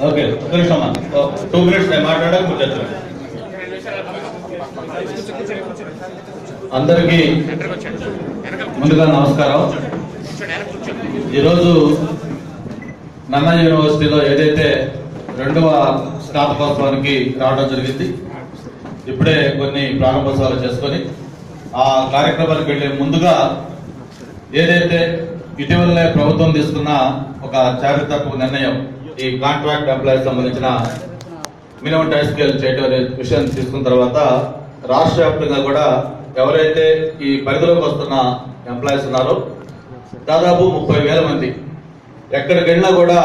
Okay ఒక నిమిషం అమ్మా టూ మినిట్స్ నేను మాట్లాడాక ముచ్చేస్తాను అందరికీ ముందుగా నమస్కారం. ఈరోజు నన్న యూనివర్సిటీలో ఏదైతే రెండవ స్నాతకోత్సవానికి రావడం జరిగింది ఇప్పుడే కొన్ని ప్రారంభోత్సవాలు చేసుకొని ఆ కార్యక్రమానికి వెళ్ళే ముందుగా ఏదైతే ఇటీవలనే ప్రభుత్వం తీసుకున్న ఒక చారిత్రక నిర్ణయం ఈ కాంట్రాక్ట్ ఎంప్లాయీస్ సంబంధించిన మినిమం టైం స్కేల్ చేయడం అనే విషయం తీసుకున్న తర్వాత రాష్ట్ర వ్యాప్తంగా కూడా ఎవరైతే ఈ పరిధిలోకి వస్తున్న ఎంప్లాయీస్ ఉన్నారో దాదాపు ముప్పై వేల మంది ఎక్కడికి వెళ్ళినా కూడా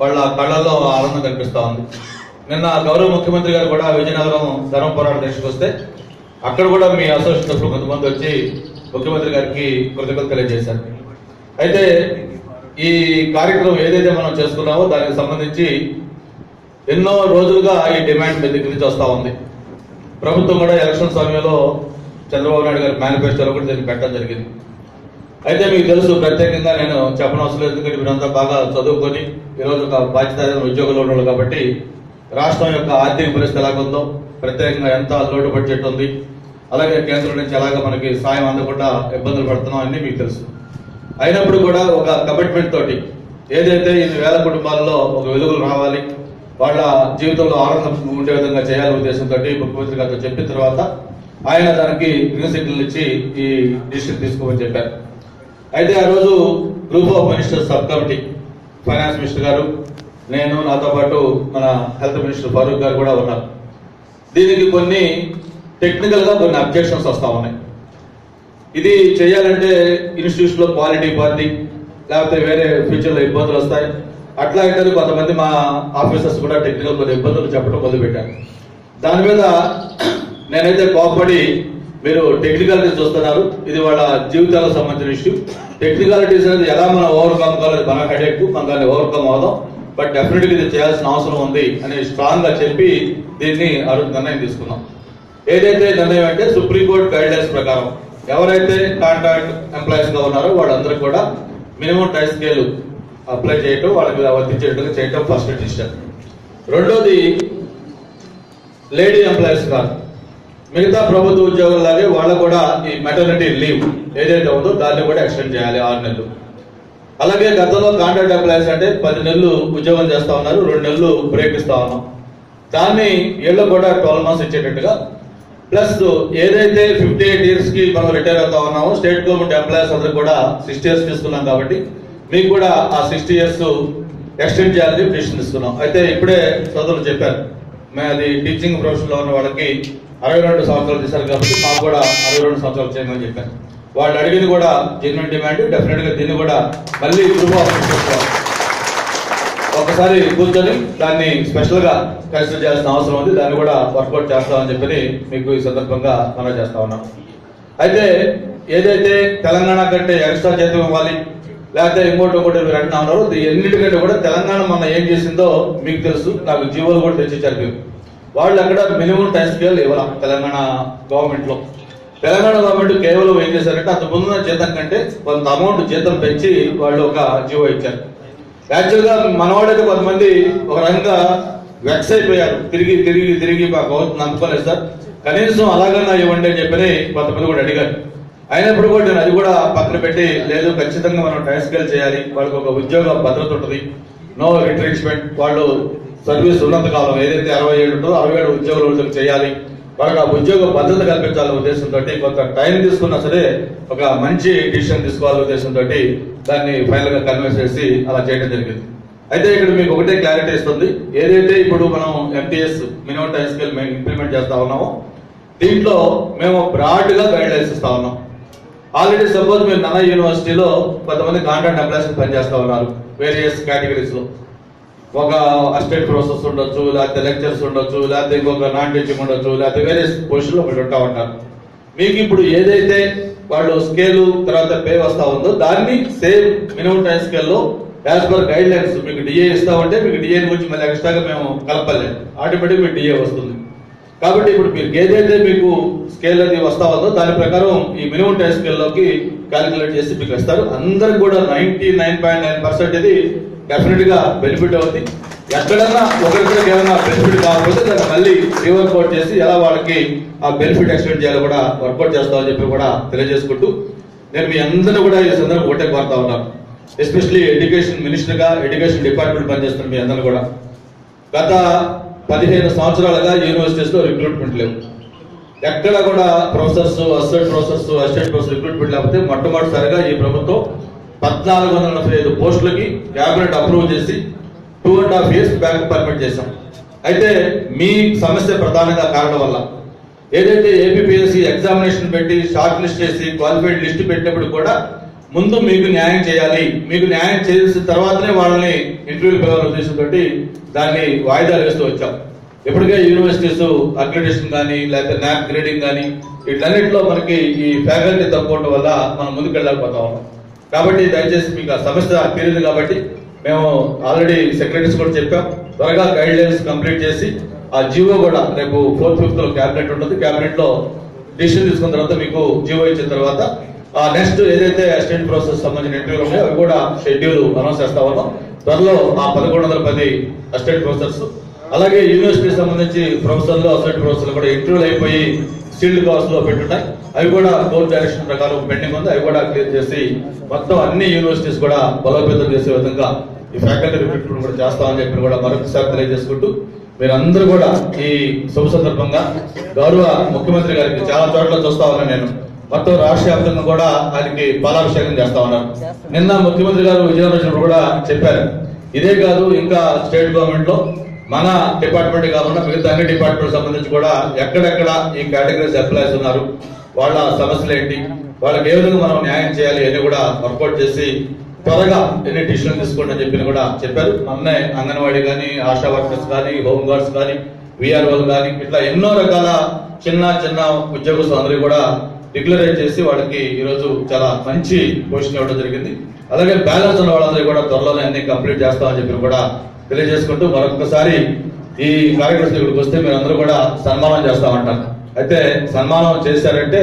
వాళ్ళ కళ్ళల్లో ఆనందం కనిపిస్తూ ఉంది. నిన్న గౌరవ ముఖ్యమంత్రి గారు కూడా విజయనగరం ధర్మ పోరాట అక్కడ కూడా మీ అసోసియేషన్ కొంతమంది వచ్చి ముఖ్యమంత్రి గారికి కృతజ్ఞతలు తెలియజేశారు. అయితే ఈ కార్యక్రమం ఏదైతే మనం చేసుకున్నామో దానికి సంబంధించి ఎన్నో రోజులుగా ఈ డిమాండ్ మీ దగ్గర నుంచి వస్తూ ఉంది. ప్రభుత్వం కూడా ఎలక్షన్ సమయంలో చంద్రబాబు నాయుడు గారి మేనిఫెస్టోలో కూడా దీన్ని పెట్టడం జరిగింది. అయితే మీకు తెలుసు ప్రత్యేకంగా నేను చెప్పనవసరం లేదు ఎందుకంటే మీరంతా బాగా చదువుకొని ఈరోజు ఒక బాధ్యత ఉద్యోగంలో ఉన్నారు కాబట్టి రాష్ట్రం యొక్క ఆర్థిక పరిస్థితి ఎలాగుందో ప్రత్యేకంగా ఎంత లోటు బడ్జెట్ ఉంది అలాగే కేంద్రం నుంచి ఎలాగ మనకి సాయం అందకుండా ఇబ్బందులు పడుతున్నాం అన్నీ మీకు తెలుసు. అయినప్పుడు కూడా ఒక కమిట్మెంట్ తోటి ఏదైతే ఈ వేల కుటుంబాల్లో ఒక వెలుగులు రావాలి వాళ్ళ జీవితంలో ఆనందం ఉండే విధంగా చేయాలనే ఉద్దేశంతో ముఖ్యమంత్రి గారితో చెప్పిన తర్వాత ఆయన దానికి గ్రీన్ సిగ్నల్ ఇచ్చి ఈ డిసిషన్ తీసుకోమని చెప్పారు. అయితే ఆ రోజు group of ministers sub committee finance minister గారు నేను నాతో పాటు మన హెల్త్ మినిస్టర్ ఫారూక్ గారు కూడా ఉన్నారు. దీనికి కొన్ని టెక్నికల్గా కొన్ని అబ్జెక్షన్స్ వస్తా ఉన్నాయి. ఇది చేయాలంటే ఇన్స్టిట్యూషన్లో క్వాలిటీ పార్టీ లేకపోతే వేరే ఫ్యూచర్లో ఇబ్బందులు వస్తాయి. అట్లా అయితే కొంతమంది మా ఆఫీసర్స్ కూడా టెక్నికల్ కొన్ని ఇబ్బందులు చెప్పడం మొదలు పెట్టారు దాని మీద నేనైతే కోపడి మీరు టెక్నికాలిటీస్ చూస్తున్నారు. ఇది వాళ్ళ జీవితాలకు సంబంధించిన ఇష్యూ టెక్నికాలిటీస్ అనేది ఎలా మనం ఓవర్కమ్ కావాలి మన హెడేక్ మనం దాన్ని ఓవర్కమ్ అవుదాం. బట్ డెఫినెట్గా ఇది చేయాల్సిన అవసరం ఉంది అని స్ట్రాంగ్గా చెప్పి దీన్ని నిర్ణయం తీసుకున్నాం. ఏదైతే నిర్ణయం అంటే సుప్రీంకోర్టు గైడ్ లైన్స్ ప్రకారం ఎవరైతే కాంట్రాక్ట్ ఎంప్లాయీస్గా ఉన్నారో వాళ్ళందరూ కూడా మినిమం టైం స్కేల్ అప్లై చేయటం వాళ్ళకి వర్తించేట్టుగా చేయటం ఫస్ట్ డిసిషన్ రెండోది లేడీ ఎంప్లాయీస్ కాదు మిగతా ప్రభుత్వ ఉద్యోగులాగే వాళ్ళు కూడా ఈ మెటర్నిటీ లీవ్ ఏదైతే ఉందో దాన్ని కూడా ఎక్స్టెండ్ చేయాలి ఆరు నెలలు. అలాగే గతంలో కాంట్రాక్ట్ ఎంప్లాయీస్ అంటే పది నెలలు ఉద్యోగం చేస్తా ఉన్నారు రెండు నెలలు బ్రేక్ ఇస్తా ఉన్నాం. దాన్ని ఏళ్ళు కూడా ట్వెల్వ్ మంత్స్ ఇచ్చేటట్టుగా ప్లస్ ఏదైతే ఫిఫ్టీ ఎయిట్ ఇయర్స్కి మనం రిటైర్ అవుతా ఉన్నామో స్టేట్ గవర్నమెంట్ ఎంప్లాయీస్ అందరూ కూడా సిక్స్టీ ఇయర్స్ తీసుకున్నాం కాబట్టి మీకు కూడా ఆ సిక్స్టీ ఇయర్స్ ఎక్స్టెండ్ చేయాలని పిటిషన్ ఇస్తున్నాం అయితే ఇప్పుడే సోదరులు చెప్పారు. మేము అది టీచింగ్ ప్రొఫెషన్లో ఉన్న వాళ్ళకి అరవై రెండు సంవత్సరాలు చేశారు కాబట్టి మాకు కూడా అరవై రెండు సంవత్సరాలు చేయమని చెప్పారు. వాళ్ళు అడిగింది కూడా జెన్యున్ డిమాండ్ డెఫినెట్గా దీన్ని కూడా మళ్ళీ ఇంప్రూవ్ చేసుకోవాలి ఒకసారి కూర్చొని దాన్ని స్పెషల్గా కన్సిడర్ చేయాల్సిన అవసరం ఉంది. దాన్ని కూడా వర్కౌట్ చేస్తామని చెప్పి మీకు ఈ సందర్భంగా మనం చేస్తా ఉన్నాం. అయితే ఏదైతే తెలంగాణ కంటే ఎక్స్ట్రా జీతం ఇవ్వాలి లేకపోతే ఇంకోటి ఒకటి మీరు అంటున్నా ఉన్నారు ఎన్నిటికంటే కూడా తెలంగాణ మన ఏం చేసిందో మీకు తెలుసు నాకు జీవోలు కూడా తెచ్చిచ్చారు మీరు. వాళ్ళు అక్కడ మినిమం టైం స్కేల్ ఇవ్వాలి తెలంగాణ గవర్నమెంట్లో? తెలంగాణ గవర్నమెంట్ కేవలం ఏం చేశారంటే అంత ముందున్న జీతం కంటే కొంత అమౌంట్ జీతం పెంచి వాళ్ళు ఒక జీవో ఇచ్చారు. యాక్చువల్గా మనవాడైతే కొంతమంది ఒక రకంగా వెక్స్ అయిపోయారు. తిరిగి తిరిగి తిరిగి మాకు అవుతుంది అనుకోలేదు సార్. కనీసం అలాగన్నా ఇవ్వండి అని చెప్పని కొంతమంది కూడా అడిగారు. అయినప్పుడు కూడా నేను అది కూడా పక్కన పెట్టి లేదు ఖచ్చితంగా మనం టైం స్కేల్ చేయాలి. వాళ్ళకి ఒక ఉద్యోగ భద్రత ఉంటుంది. నో రిట్రీచ్మెంట్ వాళ్ళు సర్వీస్ ఉన్నంత కాలం ఏదైతే అరవై ఏడు ఉంటుందో అరవై ఏడు ఉద్యోగులు చేయాలి. వాళ్ళకి ఆ ఉద్యోగ భద్రత కల్పించాలనే ఉద్దేశంతో కొంత టైం తీసుకున్నా సరే ఒక మంచి డిసిషన్ తీసుకోవాలనే ఉద్దేశంతో దాన్ని ఫైనల్గా కన్విన్స్ చేసి అలా చేయడం జరిగింది. అయితే ఇక్కడ మీకు ఒకటే క్లారిటీ ఇస్తుంది. ఏదైతే ఇప్పుడు మనం ఎంటీఎస్ మినిమం టైం స్కేల్ మేము ఇంప్లిమెంట్ చేస్తా ఉన్నామో దీంట్లో మేము బ్రాడ్గా గైడ్ లైన్స్ ఇస్తా ఉన్నాం. ఆల్రెడీ సపోజ్ మీరు నన్న యూనివర్సిటీలో కొంతమంది కాంట్రాక్ట్ ఎంప్లాయీస్ పనిచేస్తా ఉన్నారు వేరియస్ కేటగిరీస్లో. ఒక అస్టేట్ ప్రొఫెసర్స్ ఉండొచ్చు లేకపోతే లెక్చర్స్ ఉండొచ్చు లేకపోతే ఇంకొక నాన్ టీచింగ్ ఉండొచ్చు లేకపోతే వేరే పొజిషన్లో ఒకటి ఉంటా ఉంటారు. మీకు ఇప్పుడు ఏదైతే వాళ్ళు స్కేలు తర్వాత పే వస్తా ఉందో దాన్ని సేమ్ మినిమం టైం స్కేల్లో యాజ్ పర్ గైడ్ లైన్స్ మీకు డిఏ ఇస్తామంటే మీకు డిఏ గురించి మళ్ళీ ఎక్స్ట్రాగా మేము కలపలేదు ఆటోమేటిక్ మీకు డిఏ వస్తుంది. కాబట్టి ఇప్పుడు మీరు ఏదైతే మీకు స్కేల్ అది వస్తా ఉందో దాని ప్రకారం ఈ మినిమం టైం స్కేల్లోకి క్యాలిక్యులేట్ చేసి మీకు ఇస్తారు. అందరికి కూడా ninety nine point nine percent ఇది డెఫినెట్గా బెనిఫిట్ అవుతుంది ఎక్కడన్నా ఒకరిద్దరికి ఏమైనా బెనిఫిట్ కాకపోతే దాన్ని మళ్ళీ రీవర్కౌట్ చేసి ఎలా వాళ్ళకి ఆ బెనిఫిట్ ఎక్స్టెండ్ చేయాలో కూడా వర్కౌట్ చేస్తామని చెప్పి కూడా తెలియజేసుకుంటూ నేను మీ అందరినీ కూడా ఈ సందర్భం ఒకటే కోరుతా ఉన్నాను ఎస్పెషల్లీ ఎడ్యుకేషన్ మినిస్టర్గా ఎడ్యుకేషన్ డిపార్ట్మెంట్ పనిచేస్తున్న మీ అందరూ కూడా. గత పదిహేను సంవత్సరాలుగా యూనివర్సిటీస్లో రిక్రూట్మెంట్ లేవు. ఎక్కడ కూడా professors assistant professors assistant professor recruitment లేకపోతే మొట్టమొదటిసారిగా ఈ ప్రభుత్వం పద్నాలుగు వందల నలభై ఐదు పోస్టులకి క్యాబినెట్ అప్రూవ్ చేసి two and half years back permit చేశాం. అయితే మీ సమస్య ప్రధానంగా కారణం వల్ల ఏదైతే ఏపీపీఎస్సీ ఎగ్జామినేషన్ పెట్టి షార్ట్ లిస్ట్ చేసి క్వాలిఫైడ్ లిస్ట్ పెట్టినప్పుడు కూడా ముందు మీకు న్యాయం చేయాలి. మీకు న్యాయం చేసిన తర్వాతనే వాళ్ళని ఇంటర్వ్యూ పిలవాలని ఉద్దేశంతో దాన్ని వాయిదాలు వేస్తూ వచ్చాం. ఎప్పటికే యూనివర్సిటీస్ అక్రిడేషన్ కానీ లేకపోతే న్యాప్ గ్రేడింగ్ కానీ వీటన్నిటిలో మనకి ఈ ఫ్యాకల్టీ తక్కువ వల్ల మనం ముందుకు వెళ్ళకపోతా ఉన్నాం. కాబట్టి దయచేసి మీకు ఆ సమస్య తీరింది కాబట్టి మేము ఆల్రెడీ సెక్రటరీస్ కూడా చెప్పాం. త్వరగా గైడ్ లైన్స్ కంప్లీట్ చేసి ఆ జీవో కూడా రేపు ఫోర్త్ ఫిఫ్త్లో క్యాబినెట్ ఉంటుంది. క్యాబినెట్లో డిసిషన్ తీసుకున్న తర్వాత మీకు జీవో ఇచ్చిన తర్వాత ఆ నెక్స్ట్ ఏదైతే అసిస్టెంట్ ప్రాసెస్ సంబంధించిన ఇంటర్వ్యూలు ఉన్నాయో అవి కూడా షెడ్యూల్ అనౌన్స్ చేస్తా ఉన్నాం. త్వరలో ఆ పదకొండు వందల పది అసిస్టెంట్ ప్రొఫెసర్స్ అలాగే యూనివర్సిటీ సంబంధించి ప్రొఫెసర్లు అసిస్టెంట్ ప్రొఫెసర్లు కూడా ఇంటర్వ్యూలు అయిపోయి సీల్డ్ కోర్స్లో పెట్టున్నాయి అవి కూడా కోర్ట్ డైరెక్షన్ ప్రకారం పెండింగ్ ఉంది. అవి కూడా క్లియర్ చేసి మొత్తం అన్ని యూనివర్సిటీస్ కూడా బలోపేతం చేసే విధంగా ఈ ఫ్యాకల్టీ రిక్రూట్మెంట్ కూడా చేస్తామని చెప్పి కూడా మరొకసారి తెలియజేసుకుంటూ మీరందరూ కూడా ఈ శుభ సందర్భంగా గౌరవ ముఖ్యమంత్రి గారికి చాలా చోట్ల చూస్తా ఉన్నాను నేను. మొత్తం రాష్ట్ర వ్యాప్తంగా కూడా ఆయనకి పాలాభిషేకం చేస్తా ఉన్నారు. నిన్న ముఖ్యమంత్రి గారు విజయనగరం వచ్చినప్పుడు కూడా చెప్పారు. ఇదే కాదు ఇంకా స్టేట్ గవర్నమెంట్లో మన డిపార్ట్మెంట్ కాకుండా మిగతా అన్ని డిపార్ట్మెంట్ సంబంధించి కూడా ఎక్కడెక్కడ ఈ కేటగిరీస్ ఎంప్లాయీస్ ఉన్నారు వాళ్ళ సమస్యలు ఏంటి వాళ్ళకి ఏ విధంగా మనం న్యాయం చేయాలి అని కూడా వర్కౌట్ చేసి త్వరగా ఎన్ని డిసిషన్ తీసుకోండి అని చెప్పి కూడా చెప్పారు. మొన్నే అంగన్వాడీ కానీ ఆశా వర్కర్స్ కానీ హోమ్ గార్డ్స్ కానీ విఆర్ఓలు కానీ ఇట్లా ఎన్నో రకాల చిన్న చిన్న ఉద్యోగస్తులు అందరూ కూడా డిక్లరేట్ చేసి వాళ్ళకి ఈరోజు చాలా మంచి పొజిషన్ ఇవ్వడం జరిగింది. అలాగే బ్యాలెన్స్ ఉన్న వాళ్ళందరూ కూడా త్వరలోనే అన్ని కంప్లీట్ చేస్తామని చెప్పి కూడా తెలియజేసుకుంటూ మరొకసారి ఈ కార్యక్రమం ఇక్కడికి వస్తే మీరు అందరూ కూడా సన్మానం చేస్తామంటారు. అయితే సన్మానం చేశారంటే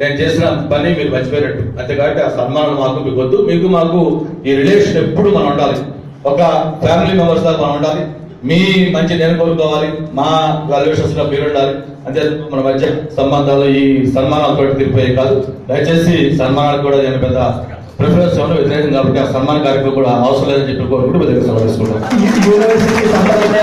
నేను చేసిన పని మీరు మర్చిపోయినట్టు. అంతే కాబట్టి ఆ సన్మానం మాకు మీకు వద్దు మీకు మాకు ఈ రిలేషన్ ఎప్పుడు మనం ఉండాలి. ఒక ఫ్యామిలీ మెంబర్స్ దాకా మనం ఉండాలి. మీ మంచి నేను కోరుకోవాలి. మా వాల్యుయేషన్స్లో మీరు ఉండాలి అంతే మన మధ్య సంబంధాలు ఈ సన్మానాలతో తిరిగిపోయే కాదు. దయచేసి సన్మానాలు కూడా నేను పెద్ద ప్రిఫరెన్స్ ఇవ్వడం వ్యతిరేకం కాబట్టి ఆ సన్మాన కార్యక్రమం కూడా అవసరం లేదని చెప్పి కోరుకుంటూ మీ దగ్గర సెలవు తీసుకుంటాను